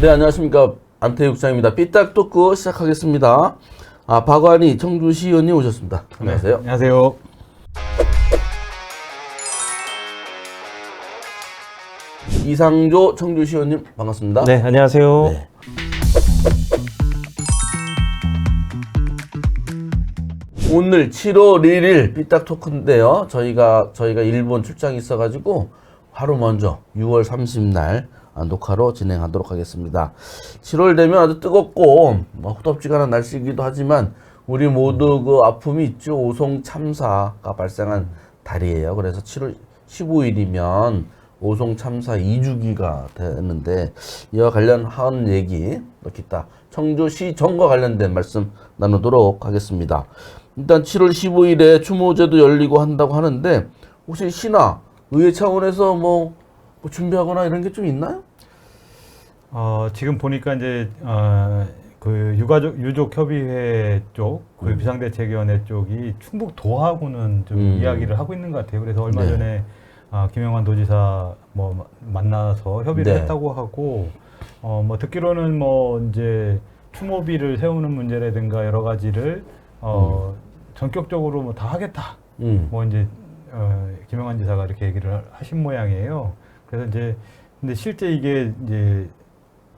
네, 안녕하십니까. 안태육장입니다. 삐딱 토크 시작하겠습니다. 아, 박완희 청주시 의원님 오셨습니다. 안녕하세요. 안녕하세요. 이상조 청주시 의원님 반갑습니다. 네, 안녕하세요. 네. 오늘 7월 1일 삐딱 토크인데요. 저희가 저희가 일본 출장이 있어가지고 하루 먼저 6월 30날 녹화로 진행하도록 하겠습니다. 7월 되면 아주 뜨겁고 뭐 후덥지근한 날씨이기도 하지만 우리 모두 그 아픔이 있죠. 오송 참사가 발생한 달이에요. 그래서 7월 15일이면 오송 참사 2주기가 되는데 이와 관련한 얘기 또 기타 청주시 정과 관련된 말씀 나누도록 하겠습니다. 일단 7월 15일에 추모제도 열리고 한다고 하는데 혹시 시나 의회 차원에서 뭐, 뭐 준비하거나 이런 게 좀 있나요? 어, 지금 보니까 이제 어, 그 유가족 유족 협의회 쪽, 그 비상대책위원회 쪽이 충북 도하고는 좀 음. 이야기를 하고 있는 것 같아요. 그래서 얼마 네. 전에 아, 김영환 도지사 뭐 마- 만나서 협의를 네. 했다고 하고 어, 뭐 듣기로는 뭐 이제 추모비를 세우는 문제라든가 여러 가지를 어, 전격적으로 뭐 다 하겠다. 음. 뭐 이제 어, 김영환 지사가 이렇게 얘기를 하신 모양이에요. 그래서 이제 근데 실제 이게 이제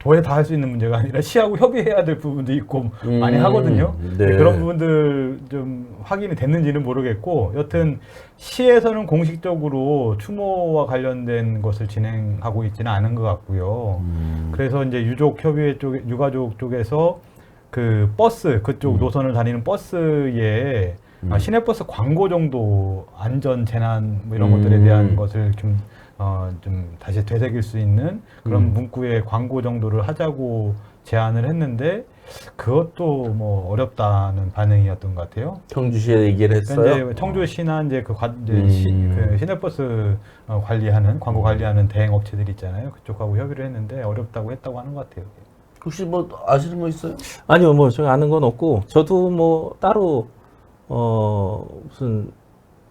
도에 다 할 수 있는 문제가 아니라 시하고 협의해야 될 부분도 있고 많이 음, 하거든요. 네. 그런 부분들 좀 확인이 됐는지는 모르겠고 여튼 시에서는 공식적으로 추모와 관련된 것을 진행하고 있지는 않은 것 같고요. 음. 그래서 이제 유족 협의회 쪽 유가족 쪽에서 그 버스 그쪽 노선을 다니는 버스에 아, 시내버스 광고 정도 안전 재난 뭐 이런 음. 것들에 대한 것을 좀 어, 좀 다시 되새길 수 있는 그런 음. 문구의 광고 정도를 하자고 제안을 했는데 그것도 뭐 어렵다는 반응이었던 것 같아요. 청주시에 얘기를 했어요. 그러니까 이제 청주시나 이제 그, 관, 이제 음. 시, 그 시내버스 어, 관리하는 광고 관리하는 대행 업체들 있잖아요. 그쪽하고 협의를 했는데 어렵다고 했다고 하는 것 같아요. 혹시 뭐 아시는 거 있어요? 아니요, 뭐, 저 아는 건 없고, 저도 뭐, 따로, 어, 무슨,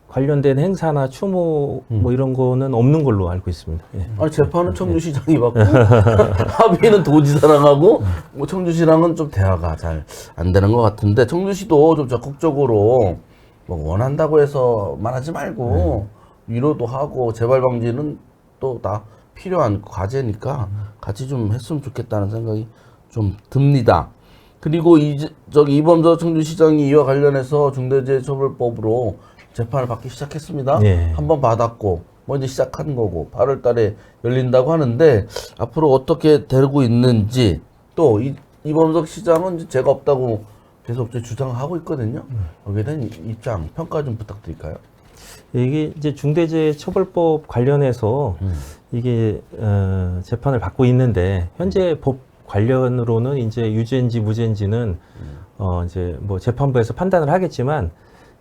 관련된 행사나 추모, 음. 뭐, 이런 거는 없는 걸로 알고 있습니다. 예. 아니 재판은 청주시장이 받고 합의는 도지사랑 하고 뭐 청주시랑은 좀 대화가 잘 안 되는 것 같은데 청주시도 좀 적극적으로 뭐 원한다고 해서만 하지 말고 위로도 하고 재발 방지는 또 다 필요한 과제니까 같이 좀 했으면 좋겠다는 생각이 좀 듭니다. 그리고 이 저기 이범저 청주시장이 이와 관련해서 중대재해처벌법으로 재판을 받기 시작했습니다. 네. 한번 받았고 뭐 이제 시작한 거고 8월 달에 열린다고 하는데 앞으로 어떻게 되고 있는지 또 이, 이범석 시장은 이제 죄가 없다고 계속 주장하고 있거든요. 여기에 대한 이- 입장 평가 좀 부탁드릴까요? 이게 이제 중대재해처벌법 관련해서 이게, 어, 재판을 받고 있는데, 현재 법 관련으로는 이제 유죄인지 무죄인지는, 어, 이제 뭐 재판부에서 판단을 하겠지만,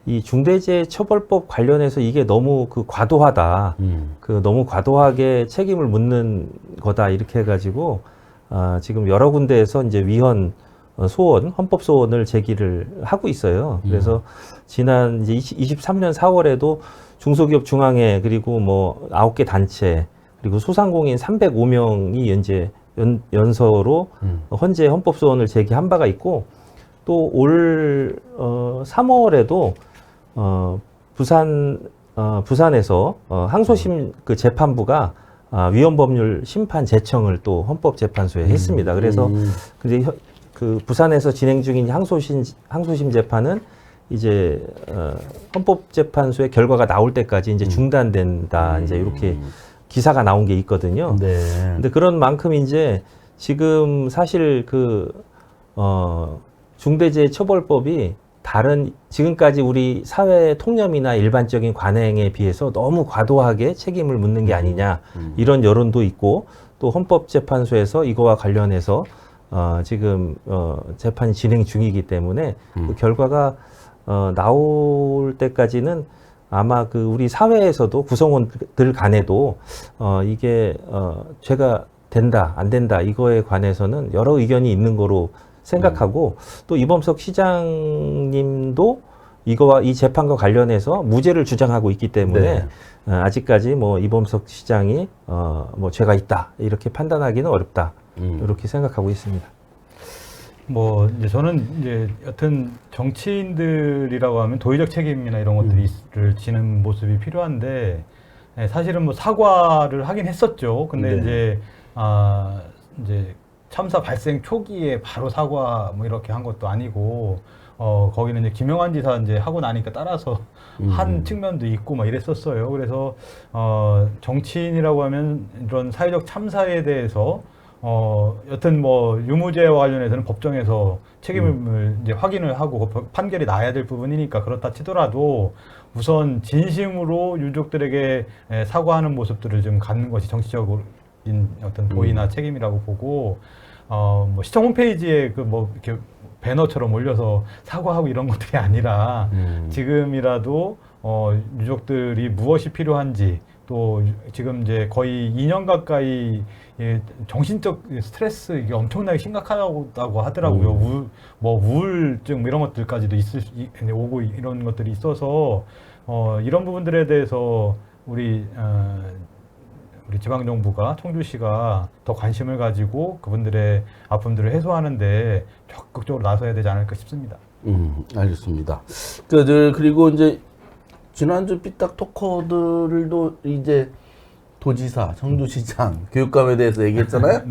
이 중대재해처벌법 관련해서 이게 너무 그 과도하다. 음. 그 너무 과도하게 책임을 묻는 거다 이렇게 해가지고 아, 지금 여러 군데에서 이제 위헌 어, 소원, 헌법 소원을 제기를 하고 있어요. 그래서 지난 이제 23년 4월에도 중소기업 중앙회 그리고 뭐 아홉 개 단체 그리고 소상공인 305명이 이제 연, 연서로 음. 헌재 헌법 소원을 제기한 바가 있고 또 올 어, 3월에도 어, 부산 어, 부산에서 어, 항소심 그 재판부가 아, 위헌법률 심판 제청을 또 헌법재판소에 했습니다. 그래서 음. 혀- 그 부산에서 진행 중인 항소심 항소심 재판은 이제 어, 헌법재판소의 결과가 나올 때까지 이제 중단된다. 이제 이렇게 기사가 나온 게 있거든요. 네. 근데 그런 만큼 이제 지금 사실 그, 어, 중대재해처벌법이 다른 지금까지 우리 사회 통념이나 일반적인 관행에 비해서 너무 과도하게 책임을 묻는 게 아니냐 이런 여론도 있고 또 헌법재판소에서 이거와 관련해서 어, 지금 어, 재판이 진행 중이기 때문에 그 결과가 어, 나올 때까지는 아마 그 우리 사회에서도 구성원들 간에도 어, 이게 어, 죄가 된다 안 된다 이거에 관해서는 여러 의견이 있는 거로 생각하고 또 이범석 시장님도 이거와 이 재판과 관련해서 무죄를 주장하고 있기 때문에 네. 어, 아직까지 뭐 이범석 시장이 어, 뭐 죄가 있다 이렇게 판단하기는 어렵다 음. 이렇게 생각하고 있습니다. 뭐 이제 저는 이제 여튼 정치인들이라고 하면 도의적 책임이나 이런 것들을 지는 모습이 필요한데 예, 사실은 뭐 사과를 하긴 했었죠. 근데 네. 이제 아 이제 참사 발생 초기에 바로 사과 뭐 이렇게 한 것도 아니고 어 거기는 이제 김영환 지사 이제 하고 나니까 따라서 음. 한 측면도 있고 막 이랬었어요. 그래서 어 정치인이라고 하면 이런 사회적 참사에 대해서 어 여튼 뭐 유무죄와 관련해서는 법정에서 책임을 음. 이제 확인을 하고 그 판결이 나야 될 부분이니까 그렇다 치더라도 우선 진심으로 유족들에게 에, 사과하는 모습들을 좀 갖는 것이 정치적 인 어떤 도의나 음. 책임이라고 보고 어 뭐 시청 홈페이지에 그 뭐 이렇게 배너처럼 올려서 사과하고 이런 것들이 아니라 음. 지금이라도 어, 유족들이 무엇이 필요한지 또 유- 지금 이제 거의 2년 가까이 예, 정신적 스트레스 이게 엄청나게 심각하다고 하더라고요. 음. 우, 뭐 우울증 뭐 이런 것들까지도 있을 수- 이- 오고 이런 것들이 있어서 어, 이런 부분들에 대해서 우리 어, 우리 지방 정부가 청주시가 더 관심을 가지고 그분들의 아픔들을 해소하는데 적극적으로 나서야 되지 않을까 싶습니다. 음, 알겠습니다. 그, 늘 그리고 이제 지난주 삐딱 토커들도 이제 도지사, 청주시장, 교육감에 대해서 얘기했잖아요.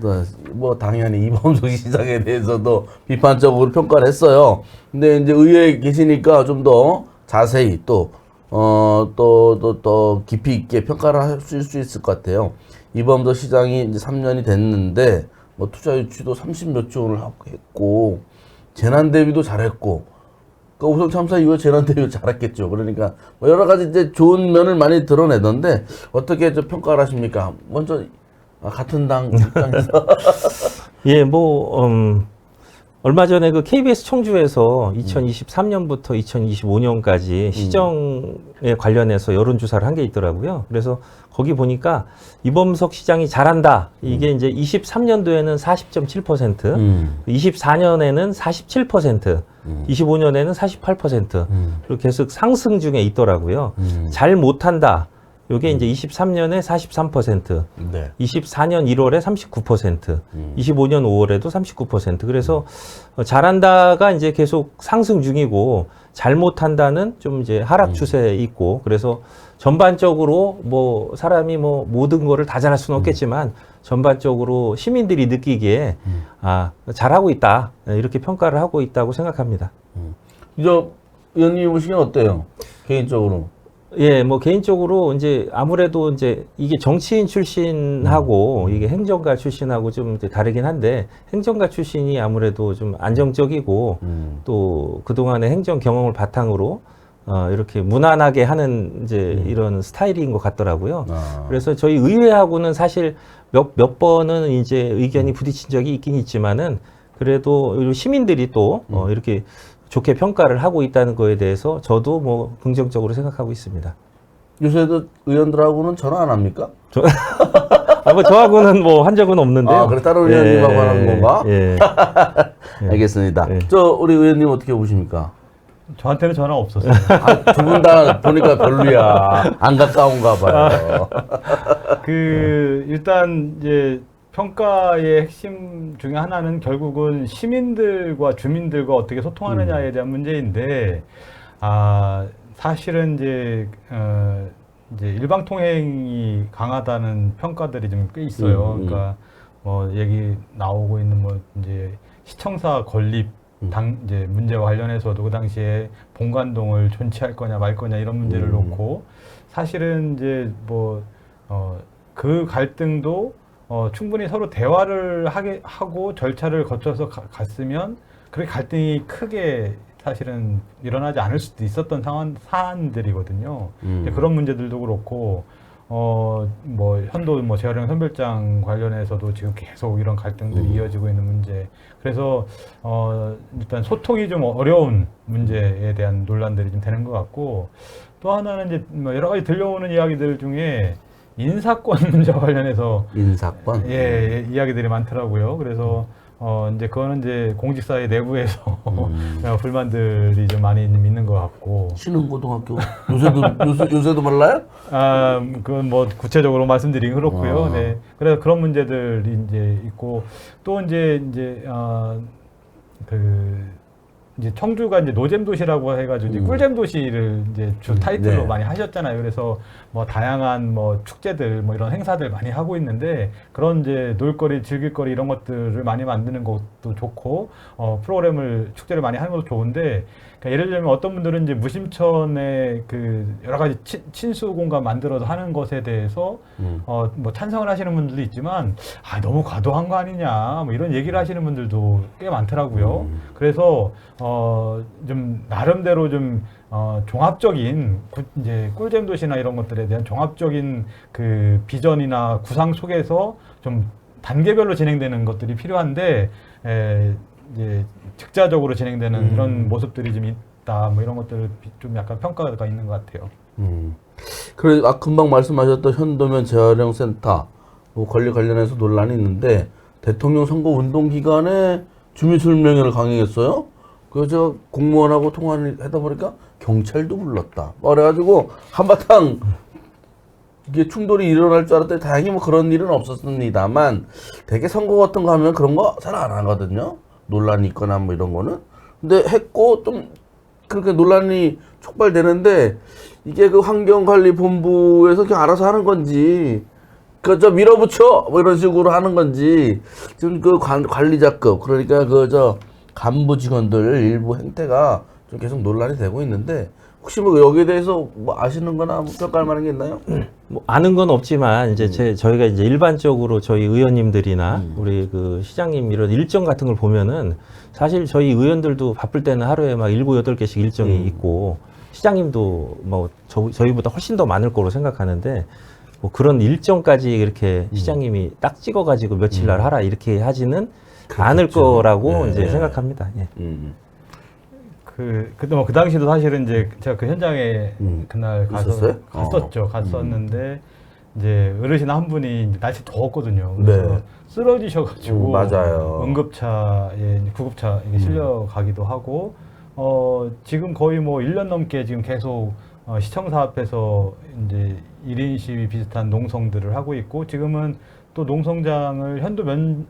또뭐 당연히 이범석 시장에 대해서도 비판적으로 평가를 했어요. 근데 이제 의회에 계시니까 좀 더 자세히 또 어, 또, 또, 또 깊이 있게 평가를 하실 수 있을 것 같아요. 이범석 시장이 이제 3년이 됐는데, 뭐 투자 유치도 30몇 조 원을 했고, 재난 대비도 잘했고, 그 우선 참사 이후에 재난 대비 잘했겠죠. 그러니까 뭐 여러 가지 이제 좋은 면을 많이 드러내던데 어떻게 저 평가를 하십니까? 먼저 아, 같은 당 입장에서 예, 뭐 음, 얼마 전에 그 KBS 청주에서 2023년부터 2025년까지 시정에 관련해서 여론 조사를 한 게 있더라고요. 그래서 거기 보니까 이범석 시장이 잘한다. 이게 이제 23년도에는 40.7%, 음, 24년에는 47%, 음. 25년에는 48%. 음, 그리고 계속 상승 중에 있더라고요. 음. 잘 못한다. 요게 이제 23년에 43%, 네. 24년 1월에 39%, 음. 25년 5월에도 39%. 그래서 어, 잘한다가 이제 계속 상승 중이고 잘못한다는 좀 이제 하락 추세에 있고 그래서 전반적으로 뭐 사람이 뭐 모든 거를 다 잘할 수는 없겠지만 전반적으로 시민들이 느끼기에 아 잘하고 있다 이렇게 평가를 하고 있다고 생각합니다. 저 의원님 보시기엔 어때요? 개인적으로. 예, 뭐 개인적으로 이제 아무래도 이제 이게 정치인 출신하고 이게 행정가 출신하고 좀 다르긴 한데 행정가 출신이 아무래도 좀 안정적이고 음. 또 그동안의 행정 경험을 바탕으로 어, 이렇게 무난하게 하는 이제 이런 스타일인 것 같더라고요. 아. 그래서 저희 의회하고는 사실 몇, 몇 번은 이제 의견이 부딪힌 적이 있긴 있지만은 그래도 시민들이 또 어, 이렇게 좋게 평가를 하고 있다는 거에 대해서 저도 뭐 긍정적으로 생각하고 있습니다. 요새도 의원들하고는 전화 안 합니까? 아, 뭐 저하고는 뭐 한 적은 없는데요. 아, 그래 따로 의원님하고 하는 건가? 예. 알겠습니다. 네. 저 우리 의원님 어떻게 보십니까? 저한테는 전화 없었어요. 아, 두분 다 보니까 별로야. 안 가까운가 봐요. 그 일단 이제 평가의 핵심 중에 하나는 결국은 시민들과 주민들과 어떻게 소통하느냐에 대한 문제인데 아 사실은 이제 어 이제 일방 통행이 강하다는 평가들이 좀 꽤 있어요. 음, 음. 그러니까 뭐 얘기 나오고 있는 뭐 이제 시청사 건립 음. 당 이제 문제와 관련해서도 그 당시에 본관동을 존치할 거냐 말 거냐 이런 문제를 음. 놓고 사실은 이제 뭐 어, 그 갈등도 어, 충분히 서로 대화를 하게 하고 절차를 거쳐서 가- 갔으면 그렇게 갈등이 크게 사실은 일어나지 않을 수도 있었던 상황 사안들이거든요. 음. 그런 문제들도 그렇고 어뭐 현도 뭐 재활용 선별장 관련해서도 지금 계속 이런 갈등들이 음. 이어지고 있는 문제. 그래서 어 일단 소통이 좀 어려운 문제에 대한 논란들이 좀 되는 것 같고 또 하나는 이제 뭐 여러 가지 들려오는 이야기들 중에 인사권 문제와 관련해서 인사권. 예, 예, 이야기들이 많더라고요. 그래서 어 이제 그거는 이제 공직사회 내부에서 음. 어, 불만들이 좀 많이 좀 있는 것 같고 신흥 고등학교 요새도 요새, 요새도 몰라요? 아 그건 뭐 구체적으로 말씀드리긴 그렇고요. 아. 네 그래서 그런 문제들이 이제 있고 또 이제 이제 아그 이제 청주가 이제 노잼 도시라고 해가지고 이제 음. 꿀잼 도시를 이제 주 음, 타이틀로 네. 많이 하셨잖아요. 그래서 뭐 다양한 뭐 축제들 뭐 이런 행사들 많이 하고 있는데 그런 이제 놀거리, 즐길거리 이런 것들을 많이 만드는 것도 좋고 어 프로그램을 축제를 많이 하는 것도 좋은데 그러니까 예를 들면 어떤 분들은 이제 무심천에 그 여러 가지 친, 친수 공간 만들어서 하는 것에 대해서 음. 어, 뭐 찬성을 하시는 분들도 있지만 아, 너무 과도한 거 아니냐 뭐 이런 얘기를 하시는 분들도 꽤 많더라고요. 음. 그래서 어, 좀 나름대로 좀 어, 종합적인 구- 이제 꿀잼 도시나 이런 것들에 대한 종합적인 그 비전이나 구상 속에서 좀 단계별로 진행되는 것들이 필요한데 에, 이제 즉자적으로 진행되는 음. 이런 모습들이 좀 있다 뭐 이런 것들을 비- 좀 약간 평가가 있는 것 같아요. 음. 그래 아 금방 말씀하셨던 현도면 재활용 센터 뭐 권리 관련해서 논란이 있는데 대통령 선거 운동 기간에 주민설명회를 강행했어요. 그래서 제가 공무원하고 통화를 하다 보니까 경찰도 불렀다. 그래가지고 한바탕 이게 충돌이 일어날 줄 알았더니 다행히 뭐 그런 일은 없었습니다만 되게 선거 같은 거 하면 그런 거 잘 안 하거든요. 논란이 있거나 뭐 이런 거는. 근데 했고 좀 그렇게 논란이 촉발되는데 이게 그 환경관리본부에서 그냥 알아서 하는 건지 그저 밀어붙여 뭐 이런 식으로 하는 건지 지금 그 관, 관리자급 그러니까 그 저 간부 직원들 일부 행태가 좀 계속 논란이 되고 있는데 혹시 뭐 여기에 대해서 뭐 아시는 거나 뭐 평가할 만한 게 있나요? 뭐 아는 건 없지만 이제 제 저희가 이제 일반적으로 저희 의원님들이나 음. 우리 그 시장님 이런 일정 같은 걸 보면은 사실 저희 의원들도 바쁠 때는 하루에 막 일곱 여덟 개씩 일정이 음. 있고 시장님도 뭐 저, 저희보다 훨씬 더 많을 거로 생각하는데 뭐 그런 일정까지 이렇게 음. 시장님이 딱 찍어가지고 며칠 날 하라 이렇게 하지는. 않을 거라고 네. 이제 생각합니다. 예. 음. 그, 그때 뭐그 당시도 사실은 이제 제가 그 현장에 음. 그날 가서 있었어요? 갔었죠. 어. 갔었는데 이제 어르신 한 분이 이제 날씨 더웠거든요. 그래서 네. 쓰러지셔가지고 음, 맞아요. 응급차에 이제 구급차 이게 음. 실려 가기도 하고 어 지금 거의 뭐 1년 넘게 지금 계속 어, 시청사 앞에서 이제 1인 시위 비슷한 농성들을 하고 있고 지금은 또 농성장을 현도 면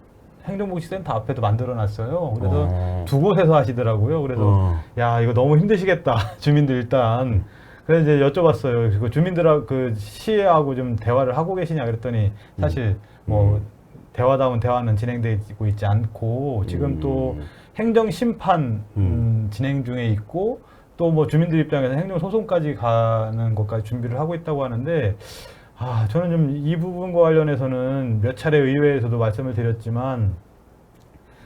행정복지센터 앞에도 만들어 놨어요. 그래서 어. 두 곳에서 하시더라고요. 그래서 어. 야 이거 너무 힘드시겠다 주민들 일단 그래서 이제 여쭤봤어요. 그 주민들하고 그 시하고 좀 대화를 하고 계시냐 그랬더니 사실 뭐 대화다운 대화는 진행되고 있지 않고 지금 또 음. 행정 심판 음. 음, 진행 중에 있고 또 뭐 주민들 입장에서 행정 소송까지 가는 것까지 준비를 하고 있다고 하는데 아 저는 좀 이 부분과 관련해서는 몇 차례 의회에서도 말씀을 드렸지만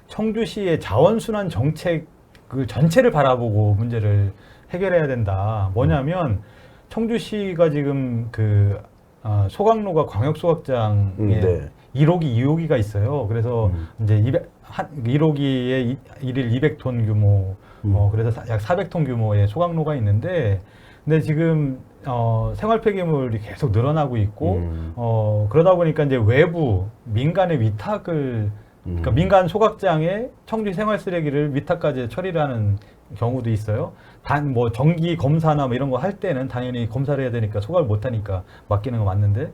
청주시의 자원순환 정책 그 전체를 바라보고 문제를 해결해야 된다. 뭐냐면 청주시가 지금 그 아, 소각로가 광역 소각장에 음, 네. 1호기, 2호기가 있어요. 그래서 음. 이제 200, 한 1호기에 일일 200톤 규모, 음. 어, 그래서 사- 약 400톤 규모의 소각로가 있는데, 근데 지금 어, 생활 폐기물이 계속 늘어나고 있고, 음. 어, 그러다 보니까 이제 외부 민간의 위탁을 그러니까 음. 민간 소각장에 청주 생활 쓰레기를 위탁까지 처리를 하는 경우도 있어요. 단 뭐 정기 검사나 뭐 이런 거 할 때는 당연히 검사를 해야 되니까 소각을 못 하니까 맡기는 거 맞는데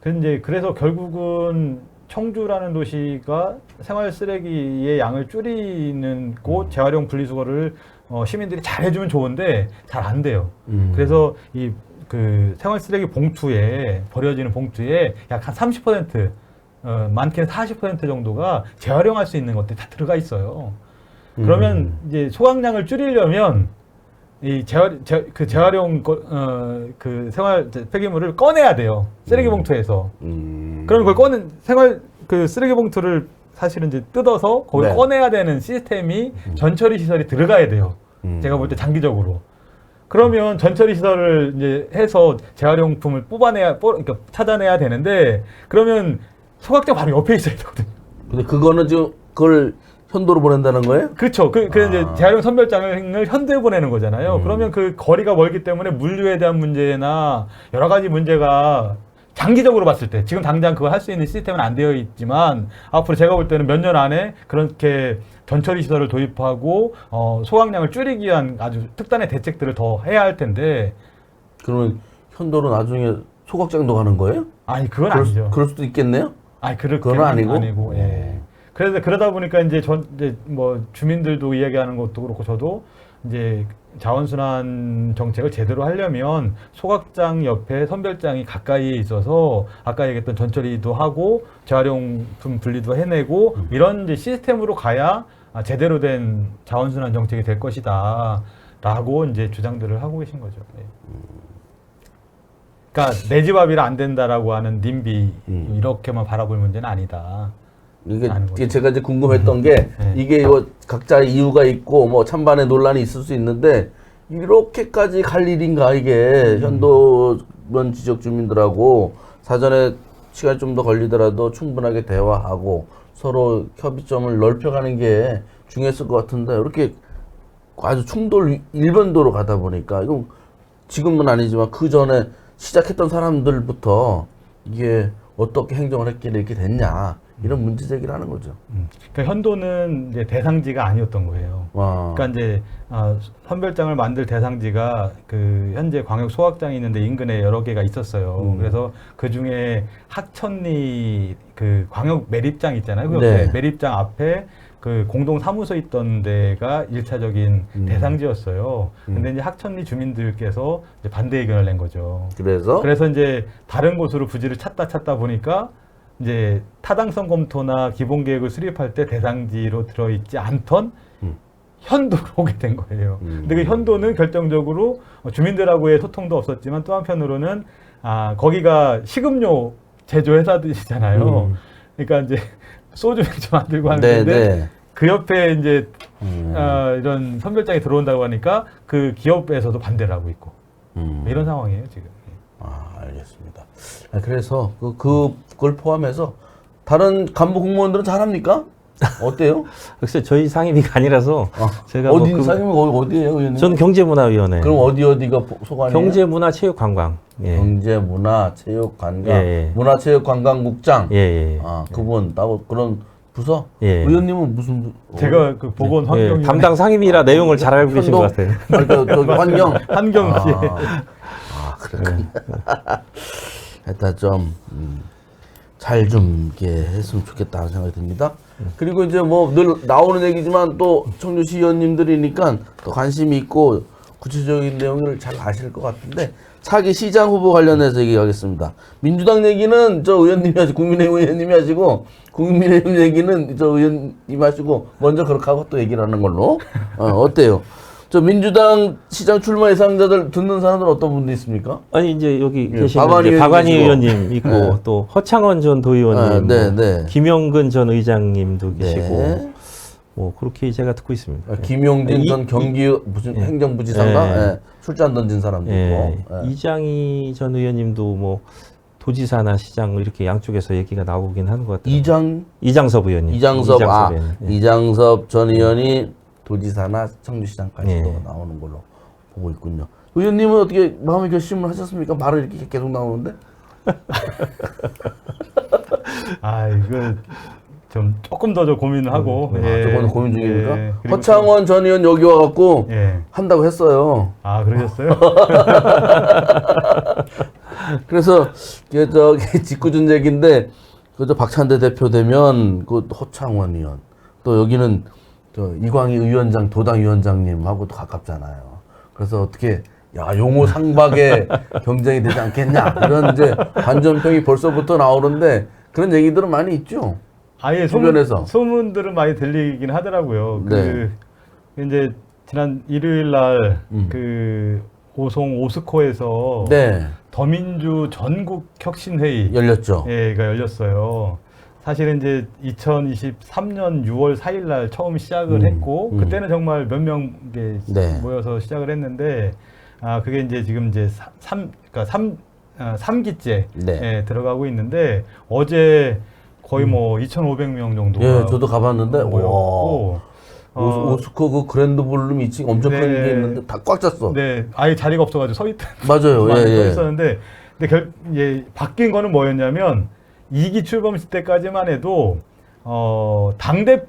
근데 그래서 결국은 청주라는 도시가 생활 쓰레기의 양을 줄이는 곳 재활용 분리수거를 어, 시민들이 잘 해주면 좋은데 잘 안 돼요. 음. 그래서 이 그 생활 쓰레기 봉투에 버려지는 봉투에 약 한 30% 어, 많게는 40% 정도가 재활용할 수 있는 것들이 다 들어가 있어요. 그러면 음. 이제 소각량을 줄이려면 이 재활 재, 그 재활용 거- 어, 그 생활 저 폐기물을 꺼내야 돼요 쓰레기 음. 봉투에서. 음. 그러면 그걸 꺼낸 생활 그 쓰레기 봉투를 사실은 이제 뜯어서 거기 네. 꺼내야 되는 시스템이 전처리 시설이 들어가야 돼요. 음. 제가 볼 때 장기적으로. 그러면 전처리 시설을 이제 해서 재활용품을 뽑아내야, 뽑, 그러니까 찾아내야 되는데, 그러면 소각장 바로 옆에 있어야 되거든요. 근데 그거는 지금 그걸 현도로 보낸다는 거예요? 그렇죠. 그, 그 이제 아. 재활용 선별장을 현대에 보내는 거잖아요. 음. 그러면 그 거리가 멀기 때문에 물류에 대한 문제나 여러 가지 문제가 장기적으로 봤을 때 지금 당장 그걸 할 수 있는 시스템은 안 되어 있지만 앞으로 제가 볼 때는 몇 년 안에 그렇게 전처리 시설을 도입하고 어, 소각량을 줄이기 위한 아주 특단의 대책들을 더 해야 할 텐데 그러면 현도로 나중에 소각장도 가는 거예요? 아니 그건 그럴, 아니죠. 그럴 수도 있겠네요. 아니 그렇게 그건 아니고? 아니고 예. 그래서 그러다 보니까 이제 전 이제 뭐 주민들도 이야기하는 것도 그렇고 저도 이제 자원순환 정책을 제대로 하려면 소각장 옆에 선별장이 가까이에 있어서 아까 얘기했던 전처리도 하고 재활용품 분리도 해내고 음. 이런 이제 시스템으로 가야 아, 제대로 된 자원순환 정책이 될 것이다라고 이제 주장들을 하고 계신 거죠. 네. 그러니까 내 집 앞이라 안 된다라고 하는 님비 음. 이렇게만 바라볼 문제는 아니다. 이게. 이게 제가 이제 궁금했던 게 네. 이게 뭐 각자 이유가 있고 뭐 찬반의 논란이 있을 수 있는데 이렇게까지 갈 일인가 음. 이게 현도면 지적 주민들하고 사전에 시간이 좀 더 걸리더라도 충분하게 대화하고 서로 협의점을 넓혀가는 게 중요했을 것 같은데 이렇게 아주 충돌 일변도로 가다 보니까 이거 지금은 아니지만 그 전에 시작했던 사람들부터 이게 어떻게 행정을 했길래 이렇게 됐냐 이런 문제 제기를 하는 거죠. 음. 그러니까 현도는 이제 대상지가 아니었던 거예요. 와. 그러니까 이제 아, 선별장을 만들 대상지가 그 현재 광역 소각장이 있는데 인근에 여러 개가 있었어요. 음. 그래서 그 중에 학천리 그 광역 매립장 있잖아요. 그 네. 매립장 앞에 그 공동 사무소 있던 데가 일차적인 음. 대상지였어요. 근데 이제 학천리 주민들께서 이제 반대 의견을 낸 거죠. 그래서 그래서 이제 다른 곳으로 부지를 찾다 찾다 보니까 이제 타당성 검토나 기본 계획을 수립할 때 대상지로 들어있지 않던 음. 현도로 오게 된 거예요. 음. 근데 그 현도는 결정적으로 어, 주민들하고의 소통도 없었지만 또 한편으로는 아 거기가 식음료 제조 회사들이잖아요. 음. 그러니까 이제 소주 맥주 만들고 하는 네, 네. 그 옆에 이제 음. 아, 이런 선별장이 들어온다고 하니까 그 기업에서도 반대를 하고 있고 음. 이런 상황이에요 지금. 아, 알겠습니다. 아, 그래서 그, 그 그걸 포함해서 다른 간부 공무원들은 잘합니까? 어때요? 글쎄 저희 상임위가 아니라서 아, 제가 뭐 어디 그- 사장님 어디 어디예요, 의원님? 저는 경제문화위원회. 그럼 어디 어디가 보- 소관이에요? 경제문화체육관광. 예. 경제, 문화, 체육, 관광, 예, 예. 문화체육관광국장. 예, 예. 아, 그분 따로 그런 부서? 예. 의원님은 무슨 부... 어, 제가 그 보건 예, 환경 담당 상임위라 내용을 잘 알고 계신 것 같아요. 저기 환경. 환경 아, 씨. 아 그렇군요. 일단 좀, 음, 잘좀 이렇게 했으면 좋겠다는 생각이 듭니다. 그리고 이제 뭐 늘 나오는 얘기지만 또 청주시 의원님들이니까 또 관심이 있고 구체적인 내용을 잘 아실 것 같은데 차기 시장 후보 관련해서 얘기하겠습니다. 민주당 얘기는 저 의원님이 하시고 국민의힘 의원님이 하시고 국민의힘 얘기는 저 의원님이 하시고 먼저 그렇게 하고 또 얘기를 하는 걸로 어, 어때요? 저 민주당 시장 출마 예상자들 듣는 사람들 어떤 분들 있습니까? 아니 이제 여기 예, 계신 박완희 이제 박완희 의원님 의원님 있고 네. 또 허창원 전 도의원님, 아, 네, 뭐 네. 김영근 전 의장님도 계시고 네. 뭐 그렇게 제가 듣고 있습니다. 아, 김용진 이- 전 경기 무슨 예. 행정부지사인가 예. 예, 술잔 던진 사람도 예, 있고 예. 이장희 전 의원님도 뭐 도지사나 시장 뭐 이렇게 양쪽에서 얘기가 나오긴 하는 것 같아요. 이장 이장섭 의원님. 이장섭 아 의원님. 예. 이장섭 전 의원이 도지사나 청주시장까지도 예. 나오는 걸로 보고 있군요. 의원님은 어떻게 마음의 결심을 하셨습니까? 말을 이렇게 계속 나오는데 아 이거 좀 조금 더 저 고민을 하고 아, 예. 조금 더 고민 중입니까? 예. 허창원 전 의원 여기 와갖고 또- 예. 한다고 했어요. 아 그러셨어요? 그래서 저기 직구준 얘기인데 그저 박찬대 대표 되면 그 허창원 의원 또 여기는 저 이광희 위원장 도당 위원장님하고도 가깝잖아요. 그래서 어떻게 야 용호 상박의 경쟁이 되지 않겠냐 이런 이제 반전평이 벌써부터 나오는데 그런 얘기들은 많이 있죠. 아예 소문, 주변에서. 소문 들은 많이 들리긴 하더라고요. 네. 그 이제 지난 일요일 날 음. 그 오송 오스코에서 네 더민주 전국 혁신회의 열렸죠. 가 열렸어요. 사실은 이제 2023년 6월 4일 날 처음 시작을 음, 했고 음. 그때는 정말 몇명 네. 모여서 시작을 했는데 아 그게 이제 지금 이제 3 그러니까 3 아, 3기째 네. 에 들어가고 있는데 어제 거의 뭐 2,500명 정도가 예, 저도 가봤는데 와 모였고 어, 오스- 오스코 그 그랜드 볼룸 2층 엄청 큰 네. 게 있는데 다 꽉 찼어. 네, 아예 자리가 없어가지고 서 있던 맞아요. 예, 예. 있었는데 근데 결, 예, 바뀐 거는 뭐였냐면 이기 출범식 때까지만 해도 어, 당대표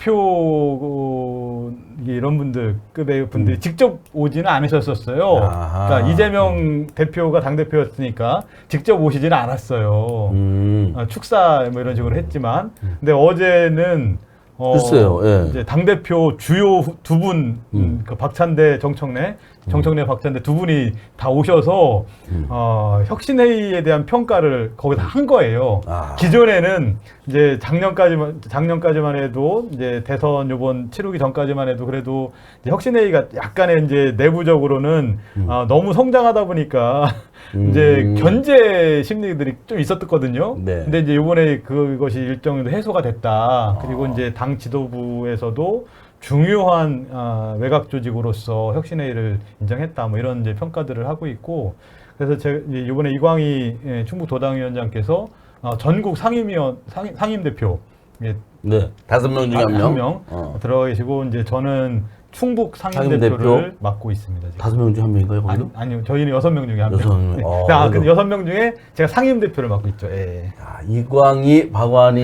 이런 분들 급의 분들이 직접 오지는 않으셨었어요. 음. 아하. 그러니까 이재명 대표가 당대표였으니까 직접 오시지는 않았어요. 음. 어, 축사 뭐 이런 식으로 했지만 근데 어제는 어, 글쎄요, 예. 이제 당 대표 주요 두 분, 음. 그 박찬대, 정청래, 정청래, 박찬대 두 분이 다 오셔서 음. 어, 혁신회의에 대한 평가를 거기다 한 거예요. 아. 기존에는 이제 작년까지만 작년까지만 해도 이제 대선 요번 치르기 전까지만 해도 그래도 이제 혁신회의가 약간의 이제 내부적으로는 어, 너무 성장하다 보니까 이제 음. 견제 심리들이 좀 있었거든요. 네. 근데 이제 이번에 그것이 일정도 해소가 됐다. 그리고 이제 당 지도부에서도 중요한 아, 외곽 조직으로서 혁신회의를 인정했다. 뭐 이런 이제 평가들을 하고 있고 그래서 제 이번에 이광희 예, 충북 도당위원장께서 어, 전국 상임위원 상임, 상임 대표 예, 네. 다섯 명 중에 아, 한 명. 한명 어. 들어가 계시고 이제 저는 충북 상임, 대표를 대표? 맡고 있습니다. 지금. 다섯 명 중에 한 명인가요, 거기도? 아니, 아니요, 저희는 여섯 명 중에 한 명. 여섯 명. 네. 어, 아, 그 그래도. 여섯 명 중에 제가 상임 대표를 맡고 있죠. 예. 야, 이광희, 박완희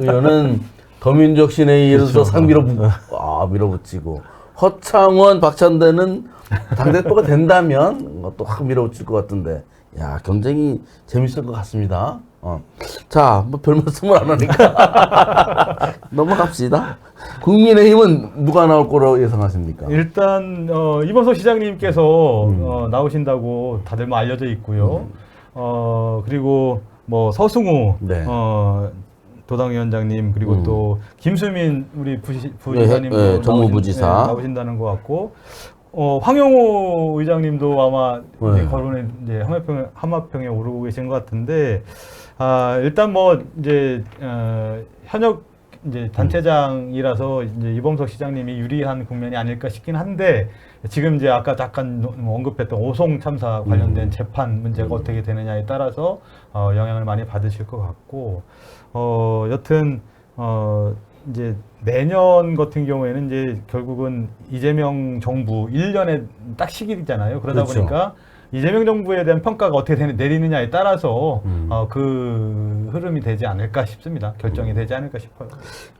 의원은 더민족 신회의에서 그렇죠. 상 밀어붙, 아, 밀어붙이고 허창원, 박찬대는 당대표가 된다면 또 확 밀어붙일 것 같은데 야 경쟁이 재밌을 것 같습니다. 어. 자, 뭐 별 말씀을 안 하니까 넘어갑시다. 국민의힘은 누가 나올 거라고 예상하십니까? 일단 어, 이범석 시장님께서 음. 어, 나오신다고 다들 뭐 알려져 있고요. 어, 그리고 뭐 서승우 네. 어, 도당 위원장님 그리고 음. 또 김수민 우리 부시, 네, 부지사님도 네, 정무부지사. 나오신, 네, 나오신다는 것 같고 어, 황영호 의장님도 아마 이제 네. 거론에 이제 하마평에, 하마평에 오르고 계신 것 같은데 아, 일단 뭐 이제 어, 현역 이제 단체장이라서 이제 이범석 시장님이 유리한 국면이 아닐까 싶긴 한데 지금 이제 아까 잠깐 언급했던 오송 참사 관련된 재판 문제가 어떻게 되느냐에 따라서 어, 영향을 많이 받으실 것 같고 어, 여튼 어, 이제 내년 같은 경우에는 이제 결국은 이재명 정부 1년의 딱 시기잖아요. 그러다 그렇죠. 보니까 이재명 정부에 대한 평가가 어떻게 되는- 내리느냐에 따라서 음. 어, 그 흐름이 되지 않을까 싶습니다. 결정이 되지 않을까 싶어요.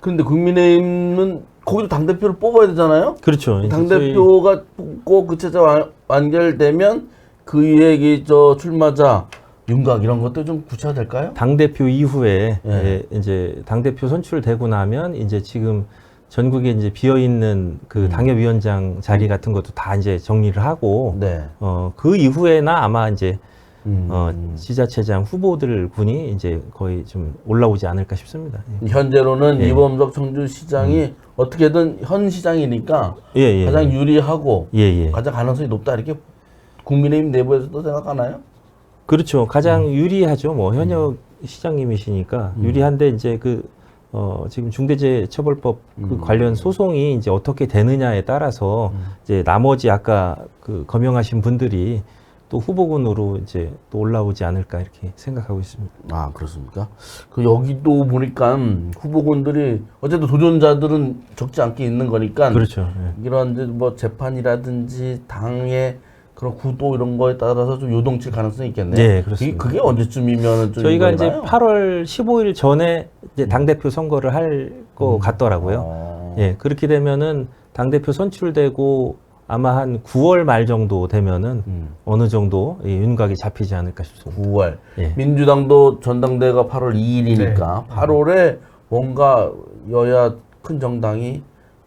근데 국민의힘은 거기도 당 대표를 뽑아야 되잖아요? 그렇죠. 이제 저희- 당대표가 뽑고 그 체제 완- 완결되면 그의 이저 출마자 윤곽 이런 것도 좀 구체화될까요? 당 대표 이후에 예. 예, 이제 당 대표 선출되고 나면 이제 지금 전국에 이제 비어 있는 그 당협위원장 자리 같은 것도 다 이제 정리를 하고 네. 어그 이후에나 아마 이제 음. 어 지자체장 후보들 분이 이제 거의 좀 올라오지 않을까 싶습니다. 현재로는 예. 이범석 청주시장이 어떻게든 현 시장이니까 예, 예. 가장 유리하고 예, 예. 가장 가능성이 높다 이렇게 국민의힘 내부에서도 생각하나요? 그렇죠. 가장 음. 유리하죠. 뭐 현역 시장님이시니까 유리한데 이제 그 어, 지금 중대재해처벌법 그 음. 관련 소송이 이제 어떻게 되느냐에 따라서 이제 나머지 아까 그 거명하신 분들이 또 후보군으로 이제 또 올라오지 않을까 이렇게 생각하고 있습니다. 아 그렇습니까? 그 여기도 보니까 후보군들이 어쨌든 도전자들은 적지 않게 있는 거니까 그렇죠. 예. 이런 이제 뭐 재판이라든지 당의 그런 구도 이런 거에 따라서 좀 요동칠 가능성이 있겠네요. 네, 그렇습니다. 그게, 그게 언제쯤이면 좀 저희가 이제 이거나요? 8월 15일 전에 이제 당 대표 선거를 할것 같더라고요. 어. 예, 그렇게 되면은 당 대표 선출되고 아마 한 9월 말 정도 되면은 음. 어느 정도 이 윤곽이 잡히지 않을까 싶습니다. 9월. 예. 민주당도 전당대회가 8월 2일이니까 네. 8월에 뭔가 여야 큰 정당이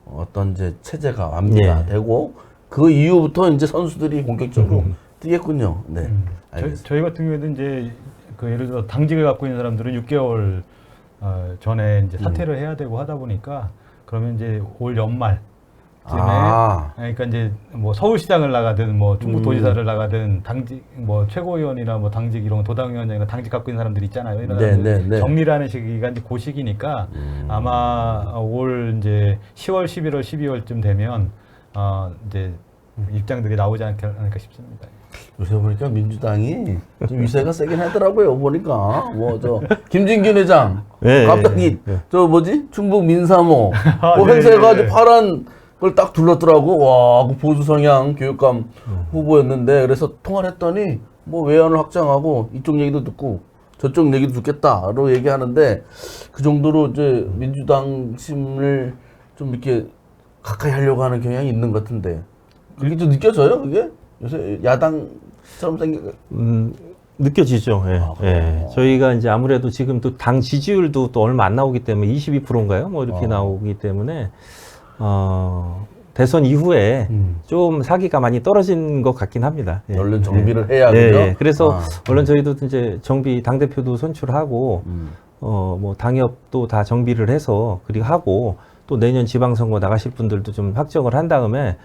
어떤 이제 체제가 완비가 예. 되고 그 이후부터 이제 선수들이 본격적으로 뛰겠군요. 네. 음. 저희, 알겠습니다. 저희 같은 경우에는 이제 그 예를 들어 당직을 갖고 있는 사람들은 6개월 어, 전에 이제 사퇴를 해야 되고 하다 보니까 그러면 이제 올 연말 쯤에 아. 그러니까 이제 뭐 서울시장을 나가든 뭐 충북도지사를 음. 나가든 당직 뭐 최고위원이나 뭐 당직 이런 거 도당위원장이나 당직 갖고 있는 사람들 있잖아요. 이런 네, 네, 네. 정리를 하는 시기가 이제 그 시기니까 음. 아마 올 이제 10월, 11월, 12월쯤 되면 어 이제 입장들이 나오지 않을까, 싶습니다. 요새 보니까 민주당이 좀 위세가 세긴 하더라고요. 보니까 뭐 저 김진균 회장 예, 갑자기 예, 예. 저 뭐지 충북 민사모 아, 뭐 네, 행사해가지고 네. 파란 걸딱 둘렀더라고. 와, 그 보수 성향 교육감 후보였는데 그래서 통화를 했더니 뭐 외연을 확장하고 이쪽 얘기도 듣고 저쪽 얘기도 듣겠다로 얘기하는데 그 정도로 이제 민주당 심을 좀 이렇게 가까이 하려고 하는 경향이 있는 것 같은데 그게 좀 느껴져요 그게 요새 야당처럼 생겨 음, 느껴지죠. 예. 아? 예. 저희가 이제 아무래도 지금 또 당 지지율도 또 얼마 안 나오기 때문에 22%인가요? 뭐 이렇게 아. 나오기 때문에 어, 대선 이후에 음. 좀 사기가 많이 떨어진 것 같긴 합니다. 예. 얼른 정비를 해야 예, 그죠? 예. 그래서 아. 얼른 저희도 이제 정비 당 대표도 선출하고 음. 어뭐 당협도 다 정비를 해서 그리고 하고 또 내년 지방선거 나가실 분들도 좀 확정을 한 다음에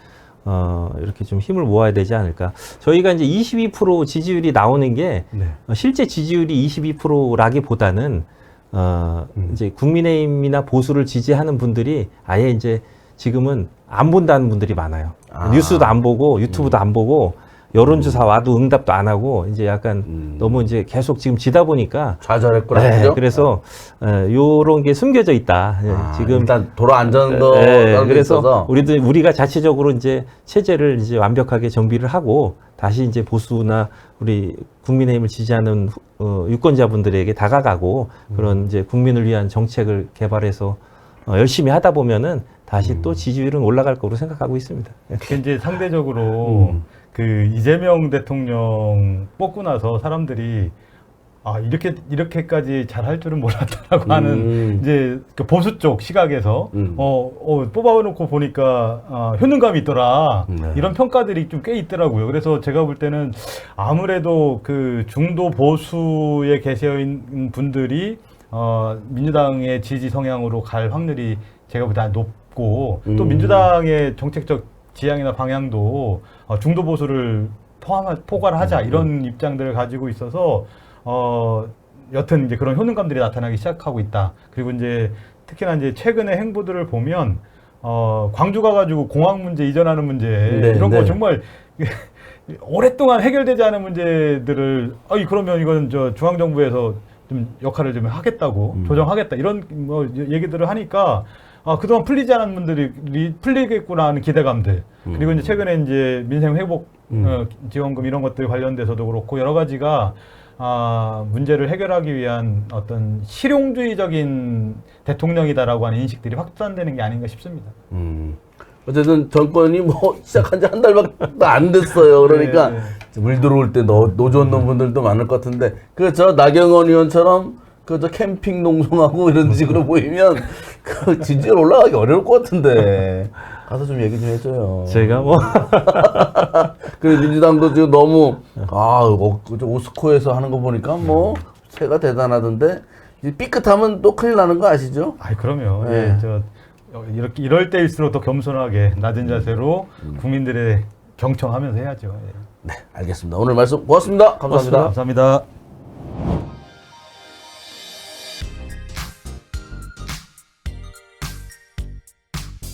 어 이렇게 좀 힘을 모아야 되지 않을까. 저희가 이제 22% 지지율이 나오는 게 네. 어, 실제 지지율이 22%라기보다는 어 음. 이제 국민의힘이나 보수를 지지하는 분들이 아예 이제 지금은 안 본다는 분들이 많아요. 아. 뉴스도 안 보고 유튜브도 안 보고 여론조사 와도 응답도 안 하고 이제 약간 음. 너무 이제 계속 지금 지다 보니까 좌절했구나 네, 그죠? 그래서 어, 요런 게 숨겨져 있다. 예, 아, 지금 일단 도로 안전도 예, 따로 그래서 있어서 우리도 우리가 자체적으로 이제 체제를 이제 완벽하게 정비를 하고 다시 이제 보수나 우리 국민의힘을 지지하는 후- 어, 유권자분들에게 다가가고 음. 그런 이제 국민을 위한 정책을 개발해서 어, 열심히 하다 보면은 다시 음. 또 지지율은 올라갈 거로 생각하고 있습니다. 예. 그 이제 상대적으로 음. 그 이재명 대통령 뽑고 나서 사람들이 아 이렇게 이렇게까지 잘할 줄은 몰랐다라고 하는 음. 이제 그 보수 쪽 시각에서 음. 어, 어 뽑아놓고 보니까 아, 효능감이 있더라 네. 이런 평가들이 좀 꽤 있더라고요. 그래서 제가 볼 때는 아무래도 그 중도 보수에 계셔 있는 분들이 어, 민주당의 지지 성향으로 갈 확률이 제가 볼 때 높고 또 음. 민주당의 정책적 지향이나 방향도 어, 중도 보수를 포함 포괄 하자 음. 이런 입장들을 가지고 있어서 어 여튼 이제 그런 효능감들이 나타나기 시작하고 있다. 그리고 이제 특히나 이제 최근의 행보들을 보면 어 광주 가가지고 공항 문제 이전하는 문제 네, 이런 네. 거 정말 오랫동안 해결되지 않은 문제들을 아니 그러면 이건 저 중앙 정부에서 좀 역할을 좀 하겠다고 음. 조정하겠다 이런 뭐 얘기들을 하니까 아 그동안 풀리지 않은 분들이 풀리겠구나 하는 기대감들 음. 그리고 이제 최근에 이제 민생 회복 음. 어, 지원금 이런 것들 관련돼서도 그렇고 여러 가지가 아, 문제를 해결하기 위한 어떤 실용주의적인 대통령이다라고 하는 인식들이 확산되는 게 아닌가 싶습니다. 음. 어쨌든 정권이 뭐 시작한 지 한 달밖에 안 됐어요. 그러니까 네, 물 들어올 때 노, 노조는 분들도 많을 것 같은데 그 저 나경원 의원처럼 그저 캠핑 농성하고 이런 식으로 보이면 그 지지율 올라가기 어려울 것 같은데 가서 좀 얘기 좀 해줘요. 제가 뭐 그 민주당도 지금 너무 아 어, 그저 오스코에서 하는 거 보니까 뭐 새가 대단하던데 이 삐끗하면 또 큰일 나는 거 아시죠? 아이 그럼요. 네. 예, 저 어, 이렇게 이럴 때일수록 더 겸손하게 낮은 자세로 음. 국민들의 경청하면서 해야죠. 예. 네, 알겠습니다. 오늘 말씀 고맙습니다. 감사합니다. 감사합니다.